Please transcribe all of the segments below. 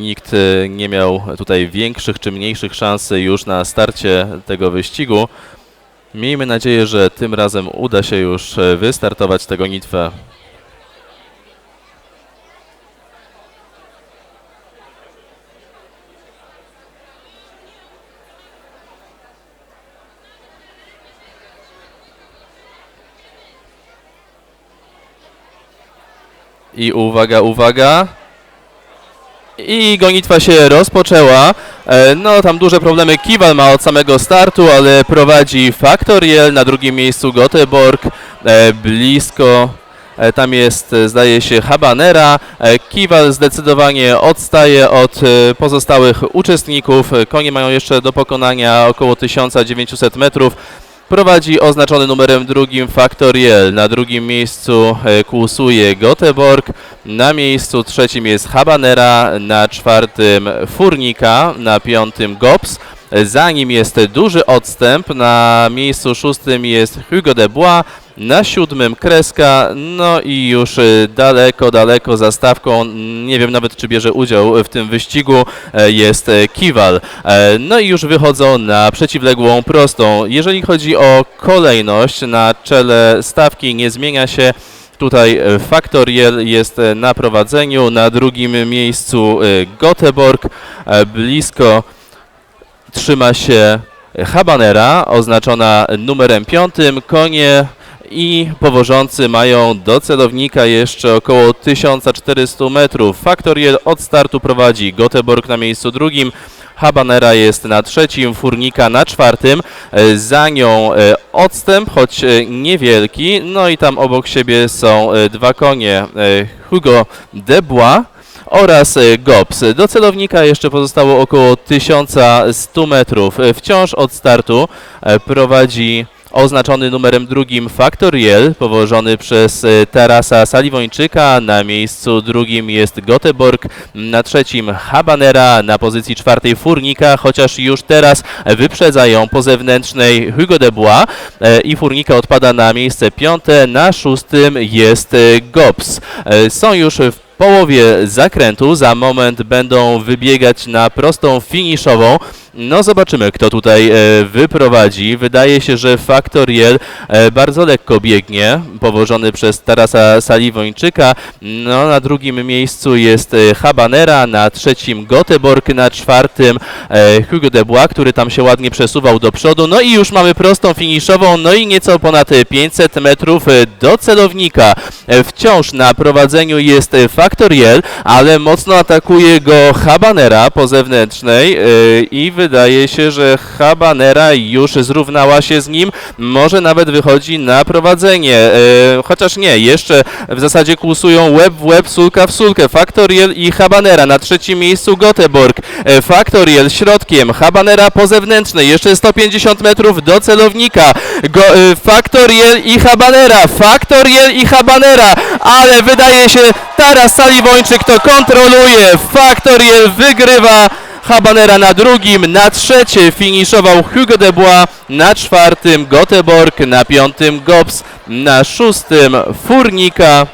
Nikt e, nie miał tutaj większych czy mniejszych szans już na starcie tego wyścigu. Miejmy nadzieję, że tym razem uda się już e, wystartować tę gonitwę. I uwaga, uwaga. I gonitwa się rozpoczęła. E, No, tam duże problemy Kiwal ma od samego startu, ale prowadzi Factoriel, na drugim miejscu Göteborg, e, blisko. e, Tam jest, zdaje się, Habanera. Kiwal zdecydowanie odstaje od pozostałych uczestników. Konie mają jeszcze do pokonania około 1900 metrów. Prowadzi oznaczony numerem drugim Factoriel. Na drugim miejscu e, kłusuje Göteborg. Na miejscu trzecim jest Habanera. Na czwartym Furnika. Na piątym Gops. Za nim jest duży odstęp. Na miejscu szóstym jest Hugo de Bois. Na siódmym Kreska. No i już e, daleko, daleko za stawką. Nie wiem nawet, czy bierze udział w tym wyścigu. e, Jest e, Kiwal. E, No i już wychodzą na przeciwległą prostą. Jeżeli chodzi o kolejność, na czele stawki nie zmienia się. Tutaj Factoriel jest na prowadzeniu, na drugim miejscu Göteborg, blisko trzyma się Habanera, oznaczona numerem piątym. Konie i powożący mają do celownika jeszcze około 1400 metrów. Factoriel od startu prowadzi Göteborg na miejscu drugim. Habanera jest na trzecim, Furnika na czwartym, e, za nią e, odstęp, choć e, niewielki, no i tam obok siebie są dwa konie, Hugo de Bois oraz Gops. Do celownika jeszcze pozostało około 1100 metrów. Wciąż od startu prowadzi oznaczony numerem drugim Factoriel, powożony przez e, Tarasa Saliwończyka. Na miejscu drugim jest Göteborg, na trzecim Habanera, na pozycji czwartej Furnika, chociaż już teraz wyprzedzają po zewnętrznej Hugo de Bois e, i Furnika odpada na miejsce piąte, na szóstym jest e, Gops. Są już w połowie zakrętu. Za moment będą wybiegać na prostą finiszową. No zobaczymy, kto tutaj e, wyprowadzi. Wydaje się, że Factoriel e, bardzo lekko biegnie, powożony przez Tarasa Saliwończyka. No, na drugim miejscu jest e, Habanera, na trzecim Göteborg, na czwartym Hugo de Bois, który tam się ładnie przesuwał do przodu. No i już mamy prostą finiszową, no i nieco ponad e, 500 metrów do celownika. Wciąż na prowadzeniu jest e, Factoriel, ale mocno atakuje go Habanera po zewnętrznej e, i wydaje się, że Habanera już zrównała się z nim, może nawet wychodzi na prowadzenie, e, chociaż nie, jeszcze w zasadzie kłusują łeb w łeb, sulka w sulkę, Factoriel i Habanera, na trzecim miejscu Göteborg, e, Factoriel środkiem, Habanera po zewnętrznej, jeszcze 150 metrów do celownika, Go, i Habanera, Factoriel i Habanera, ale wydaje się Taras Saliwończyk to kontroluje, Factoriel wygrywa, Habanera na drugim, na trzecie finiszował Hugo de Bois, na czwartym Göteborg, na piątym Gops, na szóstym Furnika.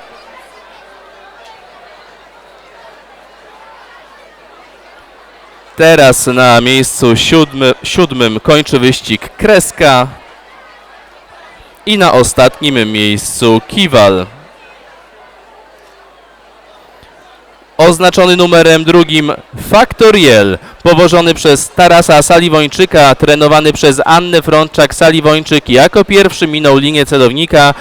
Teraz na miejscu siódmy, siódmym kończy wyścig Kreska i na ostatnim miejscu Kiwal. Oznaczony numerem drugim Factoriel, powożony przez Tarasa Saliwończyka, trenowany przez Annę Frączak-Saliwończyk, jako pierwszy minął linię celownika.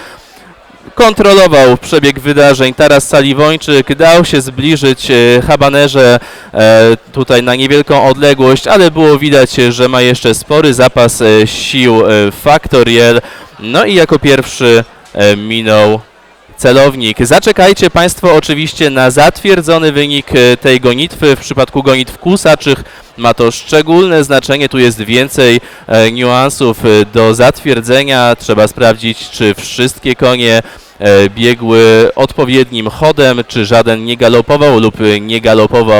Kontrolował przebieg wydarzeń Taras Saliwończyk, dał się zbliżyć e, Habanerze e, tutaj na niewielką odległość, ale było widać, że ma jeszcze spory zapas e, sił Factoriel. No i jako pierwszy minął celownik. Zaczekajcie Państwo oczywiście na zatwierdzony wynik e, tej gonitwy. W przypadku gonitw kusaczych ma to szczególne znaczenie. Tu jest więcej e, niuansów e, do zatwierdzenia. Trzeba sprawdzić, czy wszystkie konie e, biegły odpowiednim chodem, czy żaden nie galopował lub nie galopował